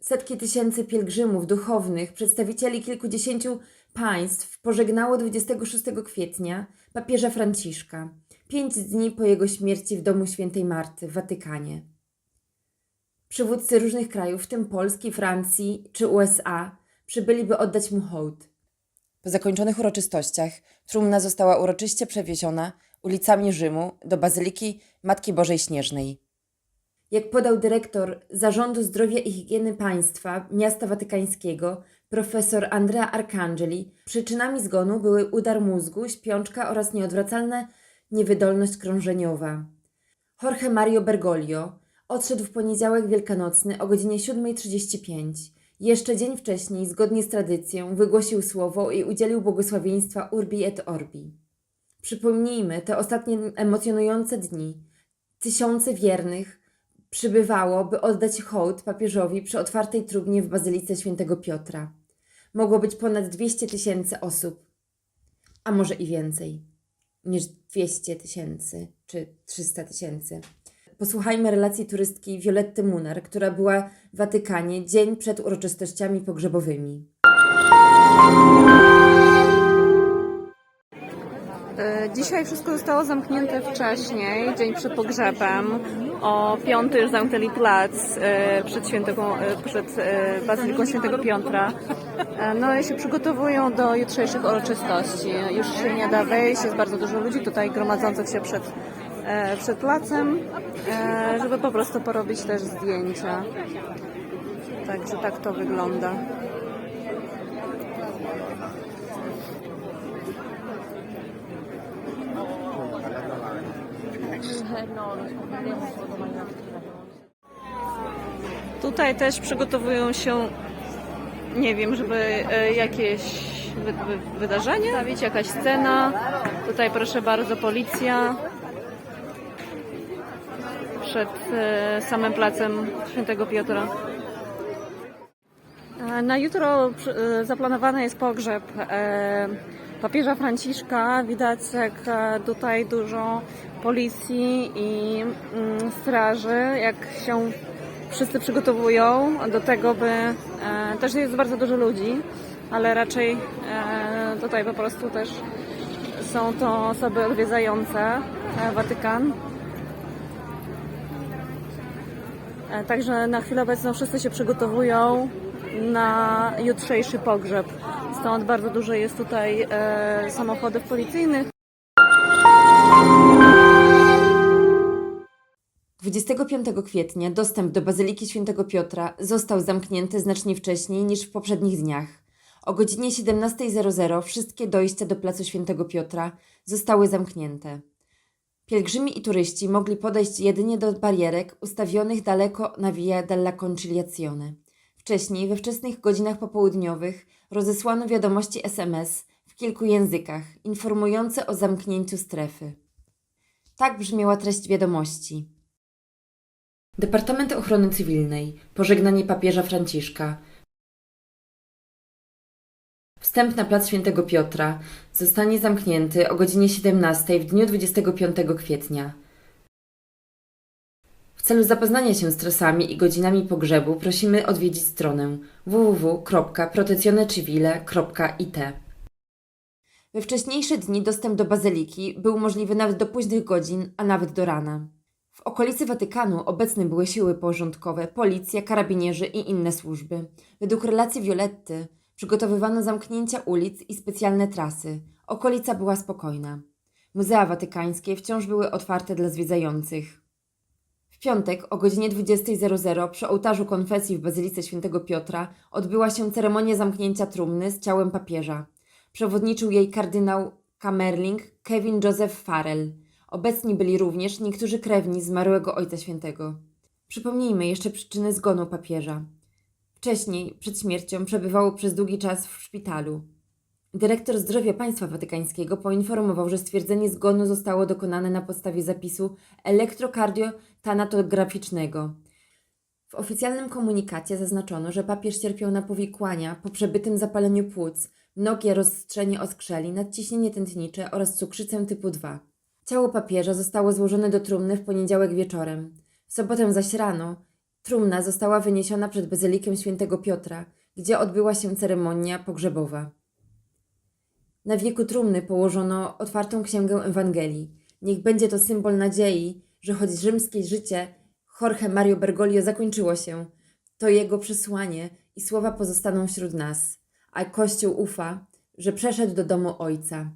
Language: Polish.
Setki tysięcy pielgrzymów duchownych, przedstawicieli kilkudziesięciu państw pożegnało 26 kwietnia papieża Franciszka, pięć dni po jego śmierci w domu świętej Marty w Watykanie. Przywódcy różnych krajów, w tym Polski, Francji czy USA, przybyli, by oddać mu hołd. Po zakończonych uroczystościach trumna została uroczyście przewieziona ulicami Rzymu do Bazyliki Matki Bożej Śnieżnej. Jak podał dyrektor Zarządu Zdrowia i Higieny Państwa Miasta Watykańskiego, profesor Andrea Arcangeli, przyczynami zgonu były udar mózgu, śpiączka oraz nieodwracalna niewydolność krążeniowa. Jorge Mario Bergoglio odszedł w poniedziałek wielkanocny o godzinie 7.35. Jeszcze dzień wcześniej, zgodnie z tradycją, wygłosił słowo i udzielił błogosławieństwa Urbi et Orbi. Przypomnijmy te ostatnie emocjonujące dni. Tysiące wiernych przybywało, by oddać hołd papieżowi przy otwartej trumnie w Bazylice Świętego Piotra. Mogło być ponad 200 tysięcy osób, a może i więcej niż 200 tysięcy czy 300 tysięcy. Posłuchajmy relacji turystki Violetty Munar, która była w Watykanie dzień przed uroczystościami pogrzebowymi. E, Dzisiaj wszystko zostało zamknięte wcześniej, dzień przed pogrzebem. O piąty już zamknęli plac e, przed, świętego, e, przed Bazyliką Świętego Piotra. E, No i się przygotowują do jutrzejszych uroczystości. Już się nie da wejść, jest bardzo dużo ludzi tutaj gromadzących się przed, przed placem, e, żeby po prostu porobić też zdjęcia. Także tak to wygląda. Tutaj też przygotowują się, nie wiem, żeby e, jakieś wy, wy, wydarzenie jakaś scena. Tutaj proszę bardzo, policja przed e, samym placem Świętego Piotra. E, Na jutro e, zaplanowany jest pogrzeb papieża Franciszka. Widać jak tutaj dużo policji i mm, straży, jak się wszyscy przygotowują do tego, by też jest bardzo dużo ludzi, ale raczej tutaj po prostu też są to osoby odwiedzające Watykan. E, Także na chwilę obecną wszyscy się przygotowują na jutrzejszy pogrzeb. Stąd bardzo dużo jest tutaj e, samochodów policyjnych. 25 kwietnia dostęp do Bazyliki Świętego Piotra został zamknięty znacznie wcześniej niż w poprzednich dniach. O godzinie 17.00 wszystkie dojścia do Placu Świętego Piotra zostały zamknięte. Pielgrzymi i turyści mogli podejść jedynie do barierek ustawionych daleko na Via della Conciliazione. Wcześniej, we wczesnych godzinach popołudniowych, rozesłano wiadomości SMS w kilku językach informujące o zamknięciu strefy. Tak brzmiała treść wiadomości. Departament Ochrony Cywilnej. Pożegnanie papieża Franciszka. Wstęp na plac Świętego Piotra zostanie zamknięty o godzinie 17 w dniu 25 kwietnia. W celu zapoznania się z trasami i godzinami pogrzebu prosimy odwiedzić stronę www.protezionecivile.it. We wcześniejsze dni dostęp do bazyliki był możliwy nawet do późnych godzin, a nawet do rana. W okolicy Watykanu obecne były siły porządkowe, policja, karabinierzy i inne służby. Według relacji Violetty przygotowywano zamknięcia ulic i specjalne trasy. Okolica była spokojna. Muzea watykańskie wciąż były otwarte dla zwiedzających. W piątek o godzinie 20.00 przy ołtarzu konfesji w Bazylice Świętego Piotra odbyła się ceremonia zamknięcia trumny z ciałem papieża. Przewodniczył jej kardynał Kamerling Kevin Joseph Farrell. Obecni byli również niektórzy krewni zmarłego Ojca Świętego. Przypomnijmy jeszcze przyczyny zgonu papieża. Wcześniej, przed śmiercią, przebywał przez długi czas w szpitalu. Dyrektor Zdrowia Państwa Watykańskiego poinformował, że stwierdzenie zgonu zostało dokonane na podstawie zapisu elektrokardiotanatograficznego. W oficjalnym komunikacie zaznaczono, że papież cierpiał na powikłania po przebytym zapaleniu płuc, mnogie rozstrzenie oskrzeli, nadciśnienie tętnicze oraz cukrzycę typu 2. Ciało papieża zostało złożone do trumny w poniedziałek wieczorem. W sobotę zaś rano trumna została wyniesiona przed bazylikę świętego Piotra, gdzie odbyła się ceremonia pogrzebowa. Na wieku trumny położono otwartą księgę Ewangelii. Niech będzie to symbol nadziei, że choć rzymskie życie Jorge Mario Bergoglio zakończyło się, to jego przesłanie i słowa pozostaną wśród nas, a Kościół ufa, że przeszedł do domu Ojca.